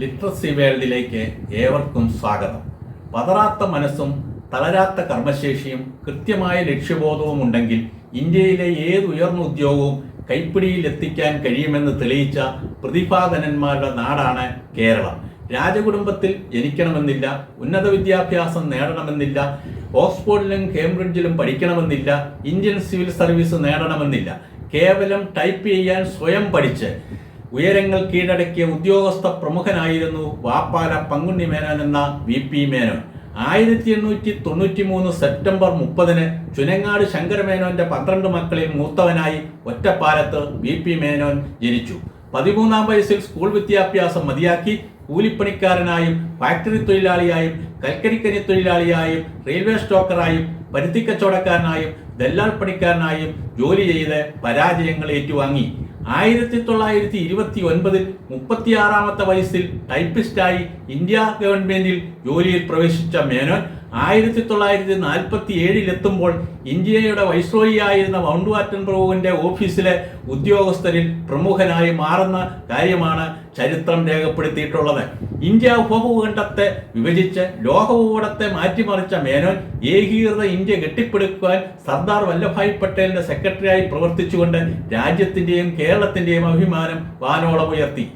Literacy വേൾഡിലേക്ക് ഏവർക്കും സ്വാഗതം. പതറാത്ത മനസ്സും തളരാത്ത കർമ്മശേഷിയും കൃത്യമായ ലക്ഷ്യബോധവും ഉണ്ടെങ്കിൽ ഇന്ത്യയിലെ ഏത് ഉയർന്ന ഉദ്യോഗവും കൈപ്പിടിയിൽ എത്തിക്കാൻ കഴിയുമെന്ന് തെളിയിച്ച പ്രതിഭാധനന്മാരുടെ നാടാണ് കേരളം. രാജകുടുംബത്തിൽ ജനിക്കണമെന്നില്ല ഉന്നത വിദ്യാഭ്യാസം നേടണമെന്നില്ല ഓക്സ്ഫോർഡിലും കേംബ്രിഡ്ജിലും പഠിക്കണമെന്നില്ല ഇന്ത്യൻ സിവിൽ സർവീസ് നേടണമെന്നില്ല. കേവലം ടൈപ്പ് ചെയ്യാൻ സ്വയം പഠിച്ച് ഉയരങ്ങൾ കീഴടക്കിയ ഉദ്യോഗസ്ഥ പ്രമുഖനായിരുന്നു വാപ്പാല പങ്കുണ്ണി മേനോൻ എന്ന വി പി മേനോൻ. ആയിരത്തി എണ്ണൂറ്റി തൊണ്ണൂറ്റി മൂന്ന് സെപ്റ്റംബർ മുപ്പതിന് ചുനങ്ങാട് ശങ്കരമേനോന്റെ പന്ത്രണ്ട് മക്കളിൽ മൂത്തവനായി ഒറ്റപ്പാലത്ത് വി പി മേനോൻ ജനിച്ചു. പതിമൂന്നാം വയസ്സിൽ സ്കൂൾ വിദ്യാഭ്യാസം മതിയാക്കി കൂലിപ്പണിക്കാരനായും ഫാക്ടറി തൊഴിലാളിയായും കൽക്കരിക്കനി തൊഴിലാളിയായും റെയിൽവേ സ്റ്റോക്കറായും പരുത്തിക്കച്ചവടക്കാരനായും ദല്ലാൽ പണിക്കാരനായും ജോലി ചെയ്ത് പരാജയങ്ങൾ ഏറ്റുവാങ്ങി. ആയിരത്തി തൊള്ളായിരത്തി ഇരുപത്തി ഒൻപതിൽ മുപ്പത്തിയാറാമത്തെ വയസ്സിൽ ടൈപ്പിസ്റ്റായി ഇന്ത്യ ഗവൺമെന്റിൽ ജോലിയിൽ പ്രവേശിച്ച മേനോൻ ആയിരത്തി തൊള്ളായിരത്തി നാൽപ്പത്തി ഏഴിലെത്തുമ്പോൾ ഇന്ത്യയുടെ വൈസ്രോയിയായിരുന്ന മൗണ്ട് വാറ്റൻ പ്രഭുവിന്റെ ഓഫീസിലെ ഉദ്യോഗസ്ഥരിൽ പ്രമുഖനായി മാറുന്ന കാര്യമാണ് ചരിത്രം രേഖപ്പെടുത്തിയിട്ടുള്ളത്. ഇന്ത്യ ഉപഭൂഖണ്ഡത്തെ വിഭജിച്ച് ലോകഭൂപടത്തെ മാറ്റിമറിച്ച മേനോൻ ഏകീകൃത ഇന്ത്യ കെട്ടിപ്പടുക്കുവാൻ സർദാർ വല്ലഭായ് പട്ടേലിന്റെ സെക്രട്ടറിയായി പ്രവർത്തിച്ചുകൊണ്ട് രാജ്യത്തിന്റെയും കേരളത്തിന്റെയും അഭിമാനം വാനോളം ഉയർത്തി.